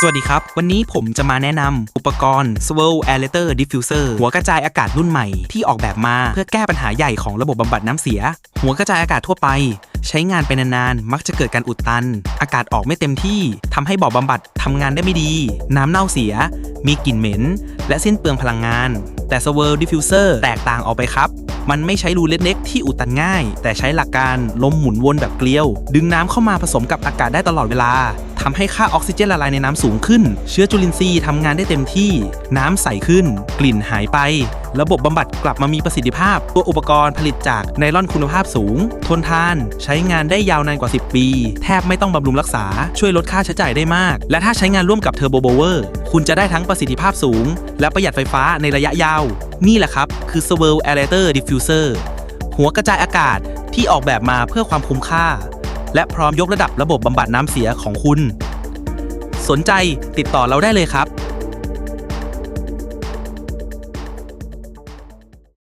สวัสดีครับ วันนี้ผมจะมาแนะนำอุปกรณ์ Swirl Aerator Diffuser หัวกระจายอากาศรุ่นใหม่ที่ออกแบบมาเพื่อแก้ปัญหาใหญ่ของระบบบำบัดน้ำเสีย หัวกระจายอากาศทั่วไป ใช้งานไปนานๆ มักจะเกิดการอุดตัน อากาศออกไม่เต็มที่ทำให้บ่อบำบัดทำงานได้ไม่ดี น้ำเน่าเสีย มีกลิ่นเหม็น และสิ้นเปลืองพลังงาน แต่ Swirl Diffuser แตกต่างออกไปครับมันไม่ใช้รูเล็กๆที่อุดตันง่าย แต่ใช้หลักการลมหมุนวนแบบเกลียว ดึงน้ำเข้ามาผสมกับอากาศได้ตลอดเวลา ทำให้ค่าออกซิเจนละลายในน้ำสูงขึ้น เชื้อจุลินทรีย์ทำงานได้เต็มที่ น้ำใสขึ้น กลิ่นหายไป ระบบบำบัดกลับมามีประสิทธิภาพ ตัวอุปกรณ์ผลิตจากไนลอนคุณภาพสูง ทนทาน ใช้งานได้ยาวนานกว่า 10 ปี แทบไม่ต้องบำรุงรักษา ช่วยลดค่าใช้จ่ายได้มาก และถ้าใช้งานร่วมกับเทอร์โบโบเวอร์คุณจะได้ทั้งประสิทธิภาพสูง และประหยัดไฟฟ้าในระยะยาว นี่แหละครับคือ Swirl Aerator Diffuser หัวกระจายอากาศที่ออกแบบมาเพื่อความคุ้มค่า และพร้อมยกระดับระบบบำบัดน้ำเสียของคุณ สนใจติดต่อเราได้เลยครับ